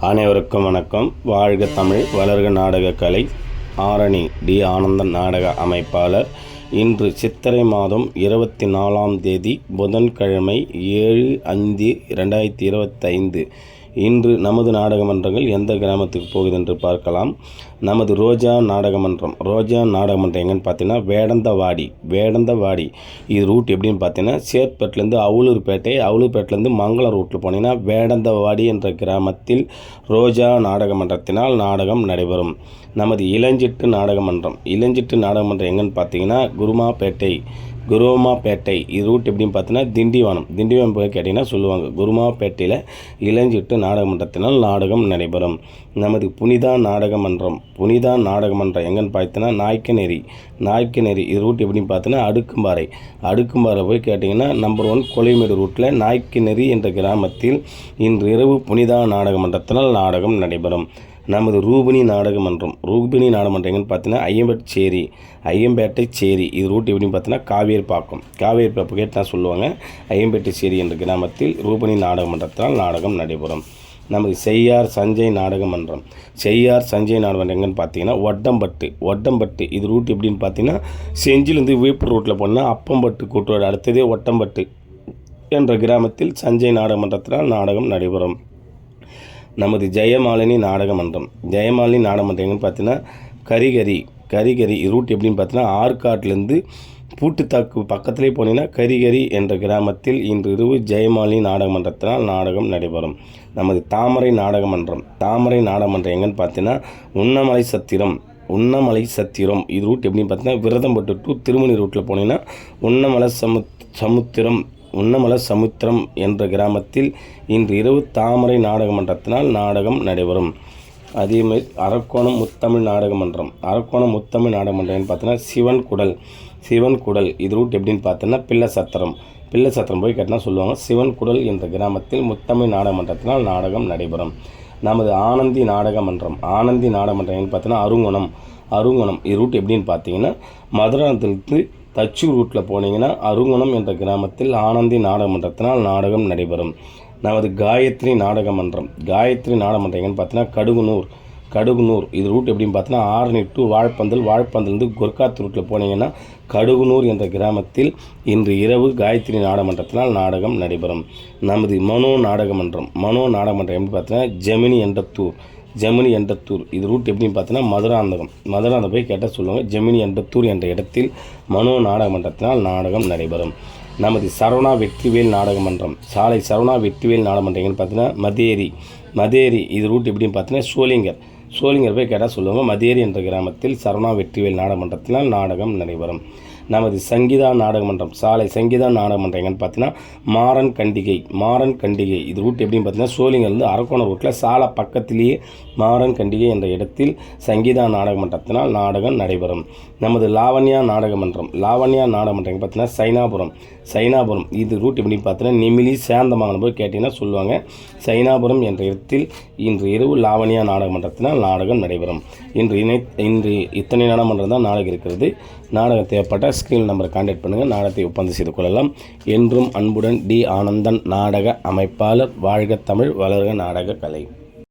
அனைவருக்கும் வணக்கம். வாழ்க தமிழ் வளர்க நாடக கலை. ஆரணி டி. ஆனந்தன் நாடக அமைப்பாளர். இன்று சித்திரை மாதம் இருபத்தி நாலாம் தேதி புதன்கிழமை ஏழு அஞ்சு ரெண்டாயிரத்தி இருபத்தைந்து. இன்று நமது நாடகமன்றங்கள் எந்த கிராமத்துக்கு போகுது என்று பார்க்கலாம். நமது ரோஜா நாடகமன்றம். ரோஜா நாடகமன்றம் எங்கன்னு பார்த்தீங்கன்னா வேடந்தவாடி. வேடந்தவாடி. இது ரூட் எப்படின்னு பார்த்தீங்கன்னா சேர்பேட்டிலேருந்து அவலூர்பேட்டை அவலூர்பேட்டிலேருந்து மங்களம் ரூட்டில் போனீங்கன்னா வேடந்தவாடி என்ற கிராமத்தில் ரோஜா நாடகமன்றத்தினால் நாடகம் நடைபெறும். நமது இளஞ்சிட்டு நாடகமன்றம். இளஞ்சிட்டு நாடகமன்றம் எங்கன்னு பார்த்தீங்கன்னா குருமாப்பேட்டை. குருமாப்பேட்டை. இது ரூட் எப்படின்னு பார்த்தீங்கன்னா திண்டிவனம். திண்டிவனம் போய் கேட்டிங்கன்னா சொல்லுவாங்க குருமாப்பேட்டையில் இளஞ்சிட்டு நாடகமன்றத்தினால் நாடகம் நடைபெறும். நமது புனிதா நாடகமன்றம் புனிதா நாடகமன்றம் எங்கன்னு பார்த்தீங்கன்னா நாய்க்கநேரி நாய்க்கநேரி இது ரூட் எப்படின்னு பார்த்தீங்கன்னா அடுக்கும்பாறை. அடுக்கும்பாறை போய் கேட்டிங்கன்னா நம்பர் ஒன் கொலைமேடு ரூட்டில் நாய்க்கநேரி என்ற கிராமத்தில் இன்று இரவு புனிதா நாடகமன்றத்தினால் நாடகம் நடைபெறும். நமது ரூபினி நாடகமன்றம். ரூபினி நாடகமன்றம் எங்கன்னு பார்த்தீங்கன்னா ஐயம்பேட்டை சேரி ஐயம்பேட்டை சேரி. இது ரூட் எப்படின்னு பார்த்தீங்கன்னா காவேரிப்பாக்கம். காவேரிப்பாக்கம் கேட்டு தான் சொல்லுவாங்க. ஐயம்பேட்டை சேரி என்ற கிராமத்தில் ரூபினி நாடகமன்றத்தினால் நாடகம் நடைபெறும். நமது செய்யார் சஞ்சய் நாடகமன்றம். செய்யார் சஞ்சய் நாடகமன்றம் எங்கன்னு பார்த்தீங்கன்னா ஒட்டம்பட்டு ஒட்டம்பட்டு இது ரூட் எப்படின்னு பார்த்தீங்கன்னா செஞ்சிலேருந்து விழுப்புரம் ரூட்டில் போனால் அப்பம்பட்டு கூட்டுவாடு. அடுத்ததே ஒட்டம்பட்டு என்ற கிராமத்தில் சஞ்சய் நாடகமன்றத்தினால் நாடகம் நடைபெறும். நமது ஜெயமாலினி நாடகமன்றம். ஜெயமாலினி நாடகமன்றம் எங்கன்னு பார்த்தீங்கன்னா கரிகரி கரிகரி ரூட் எப்படின்னு பார்த்தீங்கன்னா ஆற்காட்டிலேருந்து பூட்டுத்தாக்கு பக்கத்திலே போனீங்கன்னா கரிகரி என்ற கிராமத்தில் இன்று இரவு ஜெயமாலினி நாடகமன்றத்தினால் நாடகம் நடைபெறும். நமது தாமரை நாடகமன்றம். தாமரை நாடகமன்றம் எங்கன்னு பார்த்தீங்கன்னா உண்ணமலை சத்திரம் உண்ணமலை சத்திரம். இது ரூட் எப்படின்னு பார்த்தீங்கன்னா விரதம்பட்டு டு திருமணி ரூட்டில் போனீங்கன்னா உண்ணமலை சமு சமுத்திரம் உண்ணமல சமுத்திரம் என்ற கிராமத்தில் இன்று இரவு தாமரை நாடகமன்றத்தினால் நாடகம் நடைபெறும். அதேமாதிரி அரக்கோணம் முத்தமிழ் நாடகமன்றம். அரக்கோணம் முத்தமிழ் நாடகமன்றம்னு பார்த்தோன்னா சிவன் குடல். சிவன் குடல் இது ரூட் எப்படின்னு பார்த்தோன்னா பிள்ளை சத்திரம். பிள்ளை சத்திரம் போய் கேட்டால் சொல்லுவாங்க சிவன் குடல் என்ற கிராமத்தில் முத்தமிழ் நாடகமன்றத்தினால் நாடகம் நடைபெறும். நமது ஆனந்தி நாடகமன்றம். ஆனந்தி நாடகமன்றம் பார்த்தோன்னா அருங்குணம். அருங்குணம் இது ரூட் எப்படின்னு பார்த்தீங்கன்னா மதுராந்தகத்துலேருந்து தச்சூர் ரூட்டில் போனீங்கன்னா அருங்குணம் என்ற கிராமத்தில் ஆனந்தி நாடகமன்றத்தினால் நாடகம் நடைபெறும். நமது காயத்ரி நாடகமன்றம். காயத்ரி நாடகமன்றம் எங்கன்னு பார்த்தீங்கன்னா கடுகுனூர். கடுகுனூர். இது ரூட் எப்படின்னு பார்த்தீங்கன்னா ஆரணி டு வாழ்ப்பந்தல் வாழைப்பந்தலேருந்து குர்காத் ரூட்டில் போனீங்கன்னா கடுகுனூர் என்ற கிராமத்தில் இன்று இரவு காயத்ரி நாடகமன்றத்தினால் நாடகம் நடைபெறும். நமது மனோ நாடகமன்றம். மனோ நாடகமன்றம் எப்படி பார்த்தீங்கன்னா ஜெமினி என்ற தூர். ஜெமினி எண்டத்தூர் இது ரூட் எப்படின்னு பார்த்தீங்கன்னா மதுராந்தகம். மதுராந்தகம் போய் கேட்டால் சொல்லுவாங்க ஜெமினி எண்டத்தூர் என்ற இடத்தில் மனோ நாடகமன்றத்தினால் நாடகம் நடைபெறும். நமது சரவணா வெற்றிவேல் நாடகமன்றம். சாலை சரவணா வெற்றிவேல் நாடக எங்கன்னு பார்த்தீங்கன்னா மதேரி. மதேரி இது ரூட் எப்படின்னு பார்த்தீங்கன்னா சோளிங்கர். சோழிங்கர் போய் கேட்டால் சொல்லுவாங்க மதேரி என்ற கிராமத்தில் சரவணா வெற்றிவேல் நாடகமன்றத்தினால் நாடகம் நடைபெறும். நமது சங்கீதா நாடகமன்றம் சாலை சங்கீதா நாடகமன்றம் எங்கன்னு பார்த்தீங்கன்னா மாறன் கண்டிகை மாறன் கண்டிகை. இது ரூட் எப்படின்னு பார்த்தீங்கன்னா சோழிங்கர்லேருந்து அரக்கோணம் ரூட்டில் சாலை பக்கத்திலேயே மாறன் கண்டிகை என்ற இடத்தில் சங்கீதா நாடகமன்றத்தினால் நாடகம் நடைபெறும். நமது லாவண்யா நாடகமன்றம் லாவண்யா நாடகமன்றம் பார்த்தீங்கன்னா சைனாபுரம் சைனாபுரம். இது ரூட் எப்படின்னு பார்த்தீங்கன்னா நிமிலி சேந்தமங்கலம் போய் கேட்டிங்கன்னா சொல்லுவாங்க. சைனாபுரம் என்ற இடத்தில் இன்று இரவு லாவண்யா நாடகமன்றத்தினால் நாடகம் நடைபெறும். இன்று இணை இன்று இத்தனை நாடகமன்றம் தான் நாடகம் இருக்கிறது. நாடகம் தேவைப்பட்ட ஸ்க்ரீன் நம்பரை காண்டாக்ட் பண்ணுங்கள் நாடகத்தை ஒப்பந்தம் செய்து கொள்ளலாம். என்றும் அன்புடன் டி. ஆனந்தன் நாடக அமைப்பாளர் வாழ்க தமிழ் வளர்க நாடக கலை.